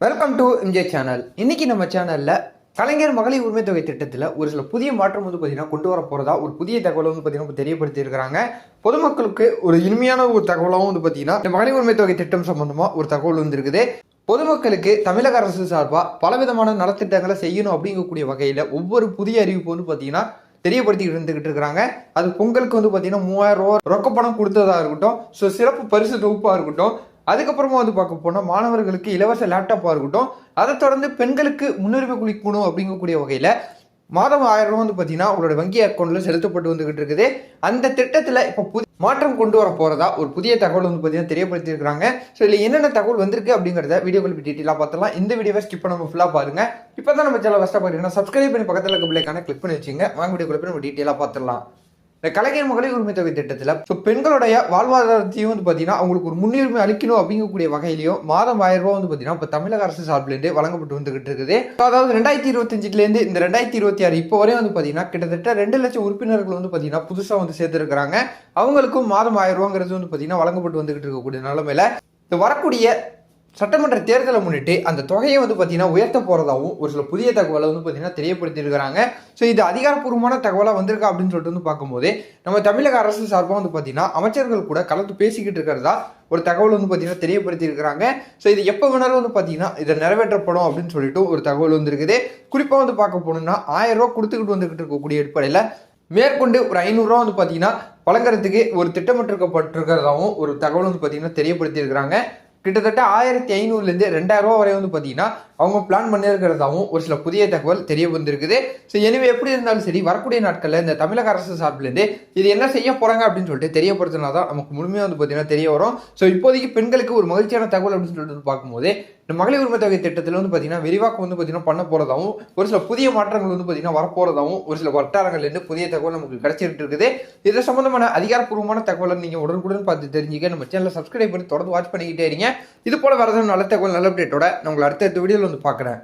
Welcome to இம்ஜே channel இன்னைக்கு நம்ம சேனல்ல கலைஞர் மகளிர் உரிமை தொகை திட்டத்தில் ஒரு சில புதிய மாற்றம் வந்து பார்த்தீங்கன்னா கொண்டு வர போகிறதா ஒரு புதிய தகவல் வந்து பார்த்தீங்கன்னா இப்ப தெரியப்படுத்தி இருக்கிறாங்க பொதுமக்களுக்கு ஒரு இனிமையான ஒரு தகவலாகவும் வந்து பார்த்தீங்கன்னா இந்த மகளிர் உரிமை தொகை திட்டம் சம்பந்தமாக ஒரு தகவல் வந்திருக்குது பொதுமக்களுக்கு தமிழக அரசு சார்பாக பலவிதமான நலத்திட்டங்களை செய்யணும் அப்படிங்கக்கூடிய வகையில் ஒவ்வொரு புதிய அறிவிப்பு வந்து பார்த்தீங்கன்னா தெரியப்படுத்திக்கிட்டு இருந்துகிட்டு இருக்கிறாங்க அது பொங்கலுக்கு வந்து பார்த்தீங்கன்னா மூவாயிரம் ரூபா ரொக்க பணம் கொடுத்ததாக இருக்கட்டும் ஸோ சிறப்பு பரிசு தொகுப்பாக இருக்கட்டும் அதுக்கப்புறமா வந்து பார்க்க போனால் மாணவர்களுக்கு இலவச லேப்டாப்பாக இருக்கட்டும் அதை தொடர்ந்து பெண்களுக்கு முன்னுரிமை குளிக்கணும் அப்படிங்கக்கூடிய வகையில் மாதம் ஆயிரம் ரூபா வந்து பார்த்தீங்கன்னா உங்களோட வங்கி அக்கௌண்ட்டில் செலுத்தப்பட்டு வந்துகிட்டு இருக்குது. அந்த திட்டத்தில் இப்போ புது மாற்றம் கொண்டு வர போகிறதா ஒரு புதிய தகவல் வந்து பார்த்தீங்கன்னா தெரியப்படுத்தியிருக்காங்க ஸோ இதில் என்னென்ன தகவல் வந்திருக்கு அப்படிங்கிறத வீடியோ வீடியோக்கள் டீட்டெயிலாக பார்த்தலாம். இந்த வீடியோவை ஸ்கிப் நம்ம ஃபுல்லாக பாருங்கள் இப்போ தான் நம்ம சேனல் ஃபஸ்ட்டாக பார்த்தீங்கன்னா சப்ஸ்கிரைப் பண்ணி பக்கத்தில் இருக்க பிள்ளைக்கான கிளிக் பண்ணி வச்சுங்க வாங்க வீடியோ போய் நம்ம டீட்டெயிலாக பார்த்துடலாம். இந்த கலைஞர் மகளிர் உரிமை தொகை திட்டத்தில் ஸோ பெண்களுடைய வாழ்வாதாரத்தையும் வந்து பார்த்தீங்கன்னா அவங்களுக்கு ஒரு முன்னுரிமை அளிக்கணும் அப்படிங்கக்கூடிய வகையிலையும் மாதம் ஆயிரம் ரூபா வந்து பார்த்தீங்கன்னா இப்போ தமிழக அரசு சார்பிலேருந்து வழங்கப்பட்டு வந்துகிட்டு இருக்குது. அதாவது ரெண்டாயிரத்தி இருபத்தஞ்சிலேருந்து இந்த ரெண்டாயிரத்தி இருபத்தி ஆறு இப்போ வரையும் வந்து பார்த்தீங்கன்னா கிட்டத்தட்ட ரெண்டு லட்சம் உறுப்பினர்கள் வந்து பார்த்தீங்கன்னா புதுசாக வந்து சேர்த்துருக்கிறாங்க அவங்களுக்கும் மாதம் ஆயிரம் ரூபாங்கிறது வந்து பார்த்தீங்கன்னா வழங்கப்பட்டு வந்துகிட்டு இருக்கக்கூடிய நிலமையில இந்த வரக்கூடிய சட்டமன்ற தேர்தலை முன்னிட்டு அந்த தொகையை வந்து பார்த்தீங்கன்னா உயர்த்த போகிறதாவும் ஒரு சில புதிய தகவலை வந்து பார்த்தீங்கன்னா தெரியப்படுத்தியிருக்கிறாங்க. ஸோ இது அதிகாரப்பூர்வமான தகவலாக வந்திருக்கா அப்படின்னு சொல்லிட்டு வந்து பார்க்கும்போது நம்ம தமிழக அரசு சார்பாக வந்து பார்த்தீங்கன்னா அமைச்சர்கள் கூட கலந்து பேசிக்கிட்டு இருக்கிறதா ஒரு தகவல் வந்து பார்த்தீங்கன்னா தெரியப்படுத்தியிருக்கிறாங்க. ஸோ இது எப்போ வேணாலும் வந்து பார்த்தீங்கன்னா இதை நிறைவேற்றப்படும் அப்படின்னு சொல்லிட்டு ஒரு தகவல் வந்திருக்குது. குறிப்பாக வந்து பார்க்க போனோம்னா ஆயிரம் ரூபா கொடுத்துக்கிட்டு வந்துக்கிட்டு இருக்கக்கூடிய அடிப்படையில் மேற்கொண்டு ஒரு ஐநூறுரூவா வந்து பார்த்தீங்கன்னா வழங்குறதுக்கு ஒரு திட்டமிட்டிருக்கப்பட்டிருக்கிறதாகவும் ஒரு தகவல் வந்து பார்த்தீங்கன்னா தெரியப்படுத்தியிருக்கிறாங்க. கிட்டத்தட்ட ஆயிரத்தி ஐநூறுலேருந்து ரெண்டாயிரம் ரூபா வரை வந்து பார்த்தீங்கன்னா அவங்க பிளான் பண்ணியிருக்கிறதாவும் ஒரு சில புதிய தகவல் தெரிய வந்திருக்குது. ஸோ எனவே எப்படி இருந்தாலும் சரி வரக்கூடிய நாட்களில் இந்த தமிழக அரசு சார்பிலேருந்து இது என்ன செய்ய போகிறாங்க அப்படின்னு சொல்லிட்டு தெரியப்படுத்தினா தான் நமக்கு முழுமையாக வந்து பார்த்தீங்கன்னா தெரிய வரும். ஸோ இப்போதைக்கு பெண்களுக்கு ஒரு மகிழ்ச்சியான தகவல் அப்படின்னு சொல்லிட்டு பார்க்கும்போது இந்த மகளிர் உரிமை தொகை திட்டத்தில் வந்து பார்த்தீங்கன்னா விரிவாக்கம் வந்து பார்த்தீங்கன்னா பண்ண போகிறதாவும் ஒரு சில புதிய மாற்றங்கள் வந்து பார்த்தீங்கன்னா வரப்போகிறதாவும் ஒரு சில வட்டாரங்கள்லேருந்து புதிய தகவல் நமக்கு கிடைச்சிட்டு இருக்குது. இது சம்பந்தமான அதிகாரப்பூர்வமான தகவலை நீங்கள் உடனுக்குடன் பார்த்து தெரிஞ்சுக்க நம்ம சேனலை சப்ஸ்கிரைப் பண்ணி தொடர்ந்து வாட்ச் பண்ணிக்கிட்டே இருங்க. இது போல வரதும் நல்ல தகவல் நல்ல அப்டேட்டோட நான் உங்களை அடுத்த வீடியோவில் வந்து பார்க்குறேன்.